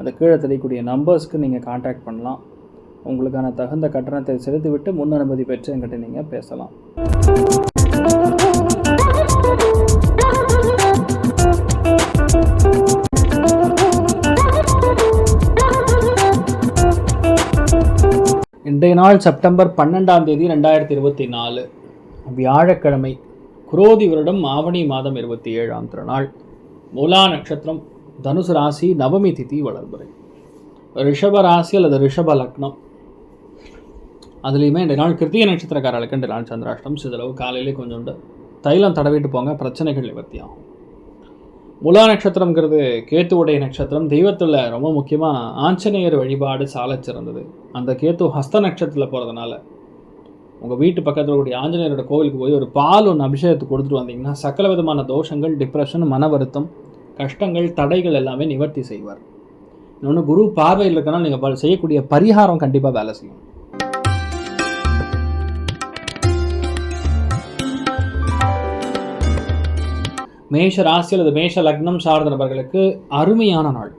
அந்த கீழே தெரியக்கூடிய நம்பர்ஸ்க்கு நீங்கள் காண்டாக்ட் பண்ணலாம். உங்களுக்கான தகுந்த கட்டணத்தை செலுத்திவிட்டு முன் அனுமதி பெற்று என்கிட்ட நீங்கள் பேசலாம். இன்றைய நாள் செப்டம்பர் பன்னெண்டாம் தேதி ரெண்டாயிரத்தி இருபத்தி நாலு. வியாழக்கிழமை குரோதி வருடம் ஆவணி மாதம் இருபத்தி ஏழாம் திருநாள். மூலா நட்சத்திரம் தனுசு ராசி நவமி திதி வளர்புரை. ரிஷப ராசி அல்லது ரிஷப லக்னம். அதுலேயுமே இந்த நாள் கிருத்திகை நட்சத்திரக்காரர்களுக்கு ரெண்டு நாள் சந்திராஷ்டம் சிதளவு காலையிலே கொஞ்சோண்டு தைலம் தடவிட்டு போங்க பிரச்சனைகள் நிவர்த்தி ஆகும் முலா நட்சத்திரங்கிறது கேத்துவுடைய நட்சத்திரம். தெய்வத்தில் ரொம்ப முக்கியமாக ஆஞ்சநேயர் வழிபாடு சாலை சிறந்தது. அந்த கேத்து ஹஸ்த நட்சத்திரத்தில் போகிறதுனால உங்கள் வீட்டு பக்கத்தில் கூடிய ஆஞ்சநேயரோட கோவிலுக்கு போய் ஒரு பால் ஒன்று அபிஷேகத்துக்கு கொடுத்துட்டு வந்தீங்கன்னா சகல விதமான தோஷங்கள் டிப்ரெஷன் மன வருத்தம் கஷ்டங்கள் தடைகள் எல்லாமே நிவர்த்தி செய்வார். இன்னொன்று குரு பார்வையில் இருக்கனா நீங்கள் செய்யக்கூடிய பரிகாரம் கண்டிப்பாக வேலை செய்யும். மேஷ ராசி அல்லது மேஷ லக்னம் சார்ந்த நபர்களுக்கு அருமையான நாள்.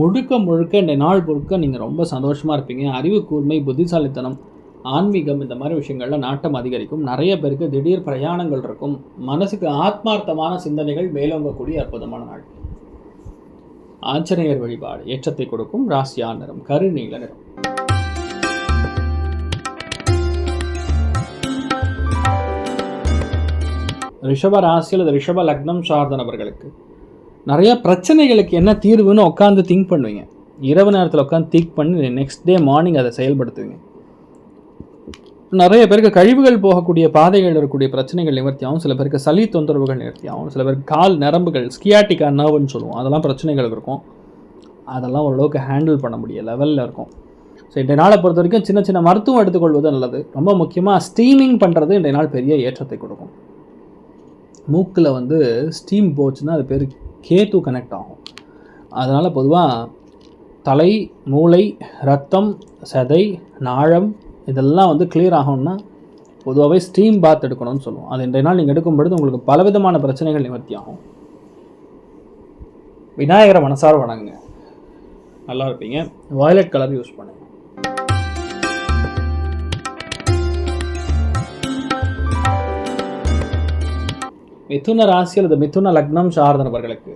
முழுக்க முழுக்க இந்த நாள் முழுக்க நீங்கள் ரொம்ப சந்தோஷமாக இருப்பீங்க. அறிவு கூர்மை புத்திசாலித்தனம் ஆன்மீகம் இந்த மாதிரி விஷயங்கள்ல நாட்டம் அதிகரிக்கும். நிறைய பேருக்கு திடீர் பிரயாணங்கள் இருக்கும். மனசுக்கு ஆத்மார்த்தமான சிந்தனைகள் மேலோங்கக்கூடிய அற்புதமான நாள். ஆஞ்சநேயர் வழிபாடு ஏற்றத்தை கொடுக்கும் ராசியா நிறம் கருநீல நிறம். ரிஷப ராசி அல்லது ரிஷப லக்னம் சார்ந்த நபர்களுக்கு நிறைய பிரச்சனைகளுக்கு என்ன தீர்வுன்னு உட்காந்து திங்க் பண்ணுவீங்க. இரவு நேரத்தில் உட்காந்து திங்க் பண்ணி நெக்ஸ்ட் டே மார்னிங் அதை செயல்படுத்துவீங்க. நிறைய பேருக்கு கழிவுகள் போகக்கூடிய பாதைகள் இருக்கக்கூடிய பிரச்சனைகள் நிவர்த்தியாகவும் சில பேருக்கு சளி தொந்தரவுகள் நிவர்த்தியாகவும் சில பேருக்கு கால் நரம்புகள் ஸ்கியாட்டிக்கா நர்வுன்னு சொல்லுவோம். அதெல்லாம் பிரச்சனைகள் இருக்கும். அதெல்லாம் ஓரளவுக்கு ஹேண்டில் பண்ண முடிய லெவலில் இருக்கும். ஸோ இன்றைய நாளை பொறுத்த வரைக்கும் சின்ன சின்ன மருத்துவம் எடுத்துக்கொள்வது நல்லது. ரொம்ப முக்கியமாக ஸ்டீமிங் பண்ணுறது இன்றைய நாள் பெரிய ஏற்றத்தை கொடுக்கும். மூக்கில் வந்து ஸ்டீம் போச்சுன்னா அது பேர் கேத்து கனெக்ட் ஆகும். அதனால் பொதுவாக தலை மூளை ரத்தம் சதை நாழம் இதெல்லாம் வந்து கிளியர் ஆகணும்னா பொதுவாகவே ஸ்டீம் பாத் எடுக்கணும்னு சொல்லுவோம். அது இன்றைய நாள் நீங்கள் எடுக்கும் பொழுது உங்களுக்கு பலவிதமான பிரச்சனைகள் நிவர்த்தி ஆகும் விநாயகரை மனசார வணங்குங்க. நல்லா இருப்பீங்க. வயலட் கலர் யூஸ் பண்ணுங்க. மிதுன ராசி அல்லது மிதுன லக்னம் சார்ந்த நபர்களுக்கு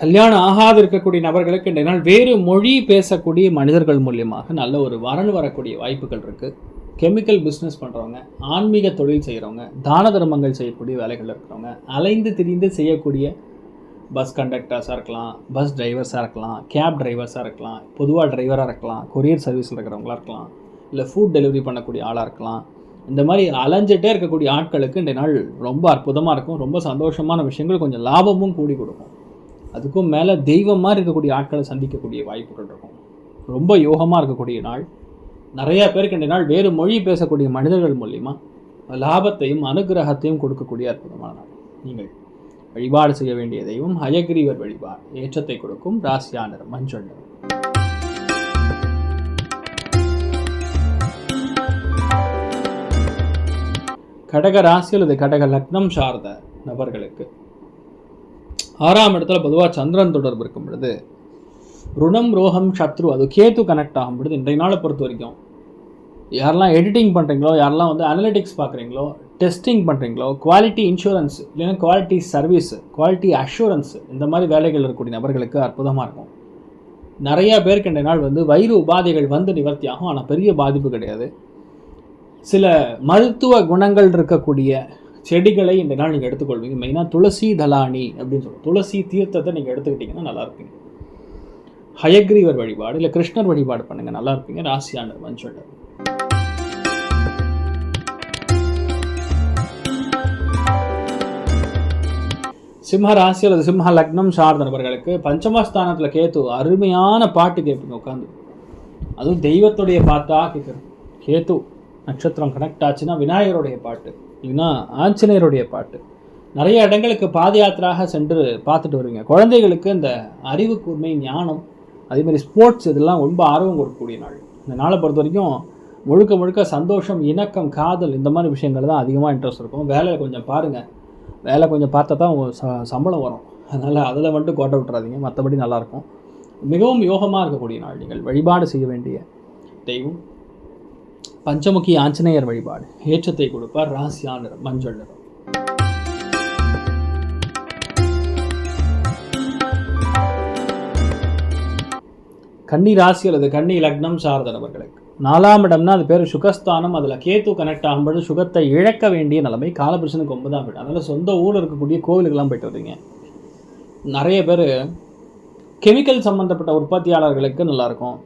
கல்யாணம் ஆகாது இருக்கக்கூடிய நபர்களுக்கு இன்றைய நாள் வேறு மொழி பேசக்கூடிய மனிதர்கள் மூலியமாக நல்ல ஒரு வரன் வரக்கூடிய வாய்ப்புகள் இருக்குது கெமிக்கல் பிஸ்னஸ் பண்ணுறவங்க ஆன்மீக தொழில் செய்கிறவங்க தான தர்மங்கள் செய்யக்கூடிய வேலைகள் இருக்கிறவங்க அலைந்து திரிந்து செய்யக்கூடிய பஸ் கண்டக்டர்ஸாக இருக்கலாம் பஸ் டிரைவர்ஸாக இருக்கலாம் கேப் டிரைவர்ஸாக இருக்கலாம் பொதுவாக டிரைவராக இருக்கலாம் கொரியர் சர்வீஸில் இருக்கிறவங்களா இருக்கலாம் இல்லை ஃபுட் டெலிவரி பண்ணக்கூடிய ஆளாக இருக்கலாம். இந்த மாதிரி அலைஞ்சிட்டே இருக்கக்கூடிய ஆட்களுக்கு இந்த நாள் ரொம்ப அற்புதமாக இருக்கும். ரொம்ப சந்தோஷமான விஷயங்கள் கொஞ்சம் லாபமும் கூடி கொடுக்கும். அதுக்கும் மேலே தெய்வமாக இருக்கக்கூடிய ஆட்களை சந்திக்கக்கூடிய வாய்ப்புகள் இருக்கும். ரொம்ப யோகமாக இருக்கக்கூடிய நாள். நிறையா பேருக்கு இந்த நாள் வேறு மொழி பேசக்கூடிய மனிதர்கள் மூலிமா லாபத்தையும் அனுகிரகத்தையும் கொடுக்கக்கூடிய அற்புதமான நாள். நீங்கள் வழிபாடு செய்ய வேண்டிய தெய்வம் ஹயகிரீவர் வழிபாடு. ஏற்றத்தை கொடுக்கும் ராசியானர் மஞ்சள் நிறம் கடக ராசி அல்லது கடக லக்னம் சார்ந்த நபர்களுக்கு ஆறாம் இடத்துல பொதுவாக சந்திரன் தொடர்பு இருக்கும் பொழுது ருணம் ரோகம் சத்ரு அது கேத்து கனெக்ட் ஆகும் பொழுது இன்றைய நாளை பொறுத்த வரைக்கும் யாரெல்லாம் எடிட்டிங் பண்ணுறீங்களோ யாரெல்லாம் வந்து அனலிட்டிக்ஸ் பார்க்குறீங்களோ டெஸ்டிங் பண்ணுறீங்களோ குவாலிட்டி இன்சூரன்ஸ் இல்லைன்னா குவாலிட்டி சர்வீஸ் குவாலிட்டி அஷூரன்ஸ் இந்த மாதிரி வேலைகள் இருக்கக்கூடிய நபர்களுக்கு அற்புதமாக இருக்கும். நிறையா பேருக்கு இன்றைய நாள் வந்து வயிறு உபாதைகள் வந்து நிவர்த்தி ஆகும் ஆனால் பெரிய பாதிப்பு கிடையாது. சில மருத்துவ குணங்கள் இருக்கக்கூடிய செடிகளை இந்த நாள் நீங்கள் எடுத்துக்கொள்வீங்க. மெயினாக துளசி தலானி அப்படின்னு சொல்லுவோம். துளசி தீர்த்தத்தை நீங்கள் எடுத்துக்கிட்டிங்கன்னா நல்லா இருப்பீங்க. ஹயக்ரீவர் வழிபாடு இல்லை கிருஷ்ணர் வழிபாடு பண்ணுங்கள் நல்லா இருப்பீங்க. ராசியாண்டர் மஞ்சள் சிம்ம ராசி அல்லது சிம்ம லக்னம் சார்ந்த நபர்களுக்கு பஞ்சமஸ்தானத்தில் கேத்து அருமையான பாட்டு கேட்பீங்க உட்காந்து அதுவும் தெய்வத்துடைய பாட்டாக கேட்குறது கேத்து நட்சத்திரம் கனெக்ட் ஆச்சுன்னா விநாயகருடைய பாட்டு. இல்லைன்னா ஆஞ்சநேயருடைய பாட்டு. நிறைய இடங்களுக்கு பாத யாத்திராக சென்று பார்த்துட்டு வருவீங்க. குழந்தைகளுக்கு இந்த அறிவு கூர்மை ஞானம் அதேமாதிரி ஸ்போர்ட்ஸ் இதெல்லாம் ரொம்ப ஆர்வம் கொடுக்கக்கூடிய நாள். இந்த நாளை பொறுத்த வரைக்கும் முழுக்க முழுக்க சந்தோஷம் இணக்கம் காதல் இந்த மாதிரி விஷயங்கள் தான் அதிகமாக இன்ட்ரெஸ்ட் இருக்கும். வேலையை கொஞ்சம் பாருங்கள் வேலை கொஞ்சம் பார்த்தா தான் ச சம்பளம் வரும். அதனால் அதில் மட்டும் கோட்டை விட்டுறாதீங்க. மற்றபடி நல்லாயிருக்கும் மிகவும் யோகமாக இருக்கக்கூடிய நாள் நீங்கள். வழிபாடு செய்ய வேண்டிய தெய்வம். பஞ்சமுகி ஆஞ்சநேயர் வழிபாடு. ஏற்றத்தை கொடுப்பார் ராசியா நிறம் மஞ்சள் நிறம் கன்னி ராசி அல்லது கன்னி லக்னம் சார்ந்த நபர்களுக்கு நாலாம் இடம்னா அது பேர் சுகஸ்தானம். அதில் கேத்து கனெக்ட் ஆகும்போது சுகத்தை இழக்க வேண்டிய நிலைமை. காலபுருஷனுக்கு ஒன்பதாம் இடம் அதனால் சொந்த ஊரில் இருக்கக்கூடிய கோவிலுக்கெல்லாம் போயிட்டு வரீங்க. நிறைய பேர் கெமிக்கல் சம்மந்தப்பட்ட உற்பத்தியாளர்களுக்கு நல்லாயிருக்கும்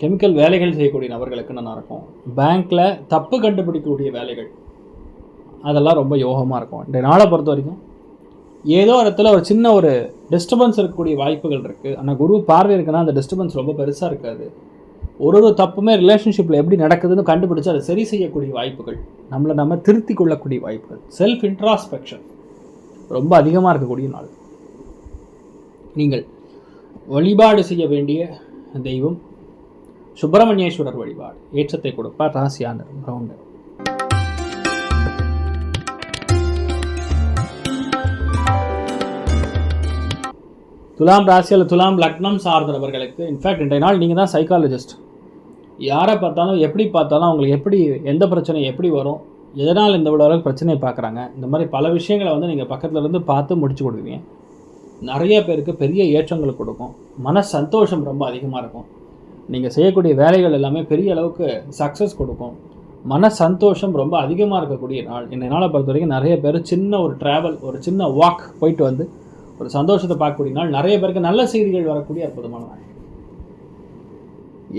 கெமிக்கல் வேலைகள் செய்யக்கூடிய நபர்களுக்கு நல்லாயிருக்கும் பேங்க்கில் தப்பு கண்டுபிடிக்கக்கூடிய வேலைகள். அதெல்லாம் ரொம்ப யோகமாக இருக்கும். இந்த நாளை பொறுத்த வரைக்கும் ஏதோ இடத்துல ஒரு சின்ன ஒரு டிஸ்டர்பன்ஸ் இருக்கக்கூடிய வாய்ப்புகள் இருக்குது ஆனால் குரு பார்வை இருக்குன்னா அந்த டிஸ்டர்பன்ஸ் ரொம்ப பெருசாக இருக்காது. ஒரு ஒரு தப்புமே ரிலேஷன்ஷிப்பில் எப்படி நடக்குதுன்னு கண்டுபிடிச்சு அதை சரி செய்யக்கூடிய வாய்ப்புகள். நம்மளை நம்ம திருத்தி கொள்ளக்கூடிய வாய்ப்புகள். செல்ஃப் இன்ட்ராஸ்பெக்ஷன் ரொம்ப அதிகமாக இருக்கக்கூடிய நாள். நீங்கள் வழிபாடு செய்ய வேண்டிய தெய்வம் சுப்பிரமணியேஸ்வரர் வழிபாடு. ஏற்றத்தை கொடுப்பார் ராசியானர் பிரவுண்டர் துலாம் ராசியில் துலாம் லக்னம் சார்ந்தவர்களுக்கு இன்ஃபேக்ட் இன்றைய நாள் நீங்கள் தான் சைக்காலஜிஸ்ட் யாரை பார்த்தாலும் எப்படி பார்த்தாலும் அவங்களுக்கு எப்படி எந்த பிரச்சனை எப்படி வரும் எதனால் இந்த இவ்வளோ அளவுக்கு பிரச்சனையை பார்க்குறாங்க இந்த மாதிரி பல விஷயங்களை வந்து நீங்கள் பக்கத்தில் இருந்து பார்த்து முடிச்சு கொடுக்குறீங்க. நிறைய பேருக்கு பெரிய ஏற்றங்கள் கொடுக்கும். மன சந்தோஷம் ரொம்ப அதிகமாக இருக்கும். நீங்கள் செய்யக்கூடிய வேலைகள் எல்லாமே பெரிய அளவுக்கு சக்ஸஸ் கொடுக்கும். மன சந்தோஷம் ரொம்ப அதிகமாக இருக்கக்கூடிய நாள். இந்த நாளை பொறுத்த வரைக்கும் நிறைய பேர் சின்ன ஒரு ட்ராவல் ஒரு சின்ன வாக் போயிட்டு வந்து ஒரு சந்தோஷத்தை பார்க்கக்கூடிய நாள். நிறைய பேருக்கு நல்ல செய்திகள் வரக்கூடிய அற்புதமான நாள்.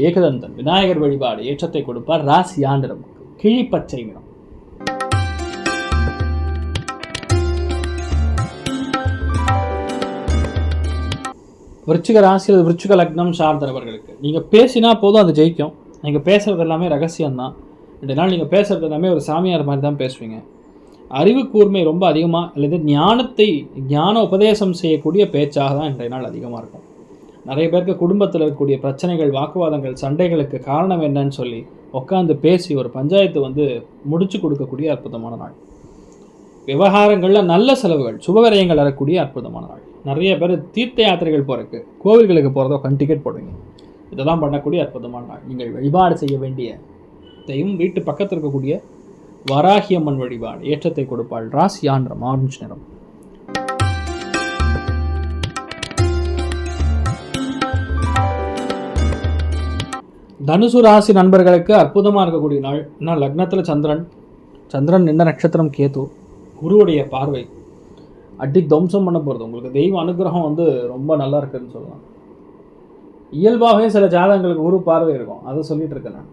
ஏகதந்தன் விநாயகர் வழிபாடு ஏற்றத்தை கொடுப்பார் ராசி ஆண்டிரம் கிழிப்பச்சை நிறம் விருச்சிக ராசியில் விருச்சிக லக்னம் சார்ந்தவர்களுக்கு. நீங்கள் பேசினா போதும் அது ஜெயிக்கும். நீங்கள் பேசுகிறது எல்லாமே ரகசியம்தான். ரெண்டு நாள் நீங்கள் பேசுகிறது எல்லாமே ஒரு சாமியார் மாதிரி தான் பேசுவீங்க. அறிவு கூர்மை ரொம்ப அதிகமாக அல்லது ஞானத்தை ஞான உபதேசம் செய்யக்கூடிய பேச்சாக தான் இன்றைய நாள் அதிகமாக இருக்கும். நிறைய பேருக்கு குடும்பத்தில் இருக்கக்கூடிய பிரச்சனைகள் வாக்குவாதங்கள் சண்டைகளுக்கு காரணம் என்னன்னு சொல்லி உட்காந்து பேசி ஒரு பஞ்சாயத்து வந்து முடிச்சு கொடுக்கக்கூடிய அற்புதமான நாள். விவகாரங்களில் நல்ல செலவுகள் சுபவிரயங்கள் வரக்கூடிய அற்புதமான நாள். நிறைய பேர் தீர்த்த யாத்திரைகள் போகிறதுக்கு கோவில்களுக்கு போகிறதோ கண் டிக்கெட் போடுவீங்க இதெல்லாம் பண்ணக்கூடிய அற்புதமான நாள். நீங்கள் வழிபாடு செய்ய வேண்டிய தெய்வம் வீட்டு பக்கத்தில் இருக்கக்கூடிய வராகியம்மன் வழிபாடு ஏற்றத்தை கொடுப்பாள் ராசியான்ற ஆரஞ்சு நிறம். தனுசு ராசி நண்பர்களுக்கு அற்புதமாக இருக்கக்கூடிய நாள். ஏன்னா லக்னத்தில் சந்திரன். சந்திரன் நின்ற நட்சத்திரம் கேது. குருவுடைய பார்வை. அடி துவம்சம் பண்ண போகிறது உங்களுக்கு தெய்வ அனுகிரகம் வந்து ரொம்ப நல்லா இருக்குதுன்னு சொல்லலாம். இயல்பாகவே சில ஜாதகங்களுக்கு குரு பார்வை இருக்கும். அதை சொல்லிகிட்டு இருக்கேன் நான்.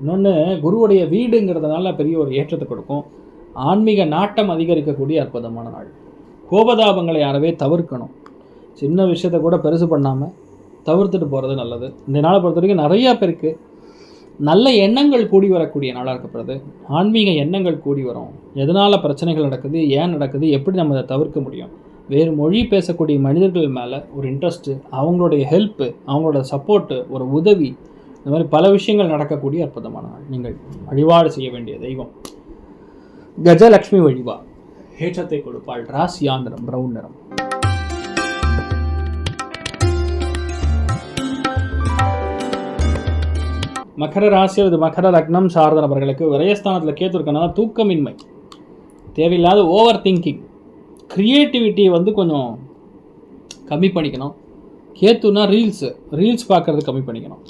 இன்னொன்று குருவுடைய வீடுங்கிறதுனால பெரிய ஒரு ஏற்றத்தை கொடுக்கும். ஆன்மீக நாட்டம் அதிகரிக்கக்கூடிய அற்புதமான நாள். கோபதாபங்களை யாரவே தவிர்க்கணும். சின்ன விஷயத்தை கூட பெருசு பண்ணாமல் தவிர்த்துட்டு போகிறது நல்லது. இந்த நாளை பொறுத்த வரைக்கும் நிறையா பேருக்கு நல்ல எண்ணங்கள் கூடி வரக்கூடிய நாளாக இருக்கப்படுது ஆன்மீக எண்ணங்கள் கூடி வரும். எதனால் பிரச்சனைகள் நடக்குது ஏன் நடக்குது எப்படி நம்ம அதை தவிர்க்க முடியும்? வேறு மொழி பேசக்கூடிய மனிதர்கள் மேலே ஒரு இன்ட்ரெஸ்ட்டு அவங்களுடைய ஹெல்ப்பு அவங்களோட சப்போர்ட்டு ஒரு உதவி இந்த மாதிரி பல விஷயங்கள் நடக்கக்கூடிய அற்புதமான நாள். நீங்கள் வழிபாடு செய்ய வேண்டிய தெய்வம். கஜலக்ஷ்மி வழிபாடு ஏற்றத்தை கொடுப்பாள். ராசியா நிறம் பிரவுன் நிறம். மகர ராசி அல்லது மகர லக்னம் சார்ந்த நபர்களுக்கு விரயஸ்தானத்தில் கேத்து இருக்கனால தூக்கமின்மை. தேவையில்லாத ஓவர் திங்கிங் க்ரியேட்டிவிட்டியை வந்து கொஞ்சம் கம்மி பண்ணிக்கணும். கேத்துனா ரீல்ஸு ரீல்ஸ் பார்க்குறது கம்மி பண்ணிக்கணும்.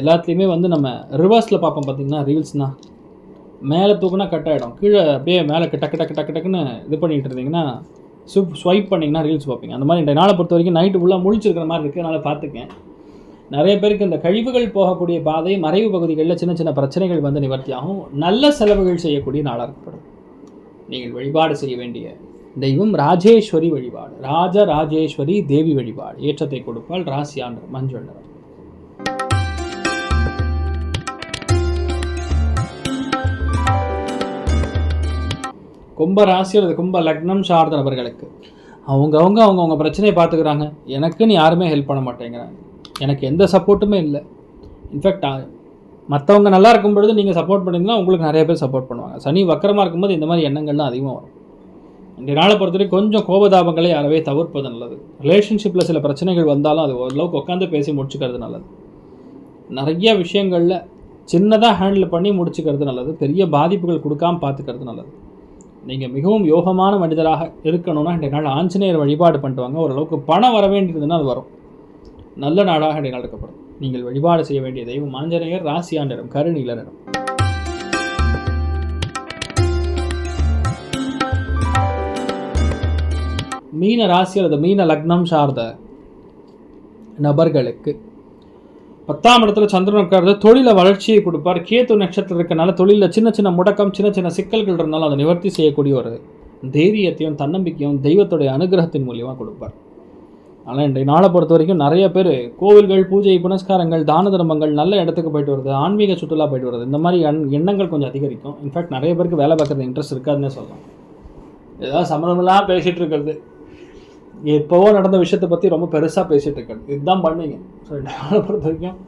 எல்லாத்துலேயுமே வந்து நம்ம ரிவர்ஸில் பார்ப்போம் பார்த்திங்கன்னா ரீல்ஸ்னால் மேலே தூக்குனா கட் ஆகிடும் கீழே அப்படியே மேலே டக்கு டக்கு டக்கு டக்குன்னு இது பண்ணிகிட்டு இருந்தீங்கன்னா சுப் ஸ்வைப் பண்ணிங்கன்னா ரீல்ஸ் பார்ப்பீங்க. அந்த மாதிரி இந்த நாளை பொறுத்த வரைக்கும் நைட்டு ஃபுல்லாக முழிச்சிருக்கிற மாதிரி இருக்குது அதனால் பார்த்துக்கேன் நிறைய பேருக்கு இந்த கழிவுகள் போகக்கூடிய பாதை மறைவு பகுதிகளில் சின்ன சின்ன பிரச்சனைகள் வந்து நிவர்த்தியாகும். நல்ல செலவுகள் செய்யக்கூடிய நாளாக இருக்கப்படும் நீங்கள் வழிபாடு செய்ய வேண்டிய தெய்வம் ராஜேஸ்வரி வழிபாடு. ராஜ ராஜேஸ்வரி தேவி வழிபாடு. ஏற்றத்தை கொடுப்பால் ராசியாண்டர் மஞ்சள் நிறம். கும்ப ராசி அல்லது கும்ப லக்னம் சார்ந்த நபர்களுக்கு அவங்கவுங்க அவங்கவுங்க பிரச்சனையை பார்த்துக்கிறாங்க. எனக்குன்னு யாருமே ஹெல்ப் பண்ண மாட்டேங்கிறாங்க. எனக்கு எந்த சப்போர்ட்டுமே இல்லை. இன்ஃபேக்ட் மற்றவங்க நல்லா இருக்கும் பொழுது நீங்கள் சப்போர்ட் பண்ணிங்கன்னா உங்களுக்கு நிறைய பேர் சப்போர்ட் பண்ணுவாங்க. சனி வக்கரமாக இருக்கும்போது இந்த மாதிரி எண்ணங்கள்லாம் அதிகமாக வரும். இந்த நாளை பொறுத்தவரைக்கும் கொஞ்சம் கோபதாபங்களை அறவே தவிர்ப்பது நல்லது. ரிலேஷன்ஷிப்பில் சில பிரச்சனைகள் வந்தாலும் அது ஓரளவுக்கு உட்காந்து பேசி முடிச்சுக்கிறது நல்லது. நிறைய விஷயங்களில் சின்னதாக ஹேண்டில் பண்ணி முடிச்சுக்கிறது நல்லது. பெரிய பாதிப்புகள் கொடுக்காம பார்த்துக்கிறது நல்லது. நீங்கள் மிகவும் யோகமான மனிதராக இருக்கணும்னா இன்றைய நாள் ஆஞ்சநேயர் வழிபாடு பண்ணிட்டு வாங்க. ஓரளவுக்கு பணம் வர வேண்டியதுன்னா அது வரும். நல்ல நாடாக இந்த நீங்கள் வழிபாடு செய்ய வேண்டிய தெய்வம் ஆஞ்சநேயர் ராசியாண்டரும் நிறம் மீன ராசி அல்லது மீன லக்னம் சார்ந்த நபர்களுக்கு பத்தாம் இடத்துல சந்திரன் உட்கார்ந்து தொழில வளர்ச்சியை கொடுப்பார். கேத்து நட்சத்திரம் இருக்கனால தொழிலில் சின்ன சின்ன முடக்கம் சின்ன சின்ன சிக்கல்கள் இருந்தாலும் அதை நிவர்த்தி செய்யக்கூடிய ஒரு தைரியத்தையும் தன்னம்பிக்கையும் தெய்வத்துடைய அனுகிரகத்தின் மூலியமாக கொடுப்பார். ஆனால் இன்றைய நாளை பொறுத்த வரைக்கும் நிறைய பேர் கோவில்கள் பூஜை புனஸ்காரங்கள் தான தர்மங்கள் நல்ல இடத்துக்கு போயிட்டு வருது ஆன்மீக சுற்றுலா போயிட்டு வருது. இந்த மாதிரி எண் எண்ணங்கள் கொஞ்சம் அதிகரிக்கும். இன்ஃபேக்ட் நிறைய பேருக்கு வேலை பார்க்குறது இன்ட்ரெஸ்ட் இருக்காதுன்னே சொல்லலாம். ஏதாவது சம்மந்தமெல்லாம் பேசிகிட்டு இருக்கிறது. எப்போவோ நடந்த விஷயத்தை பற்றி ரொம்ப பெருசாக பேசிகிட்டு இருக்கிறது. இதுதான் பண்ணுவீங்க. ஸோ இன்றைய நாளை பொறுத்த வரைக்கும்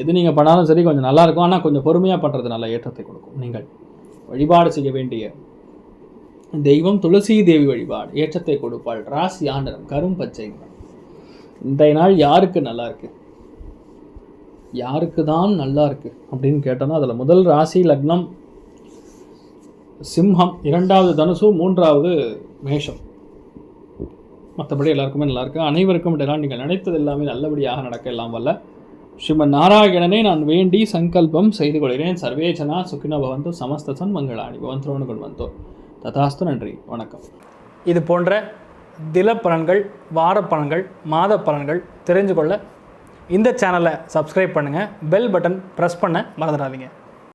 எது நீங்கள் பண்ணாலும் சரி கொஞ்சம் நல்லாயிருக்கும் ஆனால் கொஞ்சம் பொறுமையாக பண்ணுறது நல்ல ஏற்றத்தை கொடுக்கும். நீங்கள் வழிபாடு செய்ய வேண்டிய தெய்வம் துளசி தேவி வழிபாடு ஏற்றத்தை கொடுப்பாள் ராசி ஆண்டனம் கரும் பச்சை. இன்றைய நாள் யாருக்கு நல்லா இருக்கு? யாருக்கு தான் நல்லா இருக்கு அப்படின்னு கேட்டோம்னா அதில் முதல் ராசி லக்னம் சிம்ஹம் இரண்டாவது தனுசு மூன்றாவது மேஷம். மற்றபடி எல்லாருக்குமே நல்லா இருக்கு. அனைவருக்கும் இடையிலாம் நீங்கள் நினைத்தது எல்லாமே நல்லபடியாக நடக்க எல்லாம் வல்ல. ஸ்ரீமன் நாராயணனை நான் வேண்டி சங்கல்பம் செய்து கொள்கிறேன். சர்வேஜனா சுக்கின பவந்தோ சமஸ்தசன் மங்களாணி பவந்தோன்னு கொண்டு வந்தோம். ததாஸ்து நன்றி வணக்கம். இது போன்ற தில பலன்கள் வார பலன்கள் மாத பலன்கள் தெரிஞ்சு கொள்ள இந்த சேனலை சப்ஸ்கிரைப் பண்ணுங்கள் பெல் பட்டன் ப்ரெஸ் பண்ண மறந்துடாதீங்க.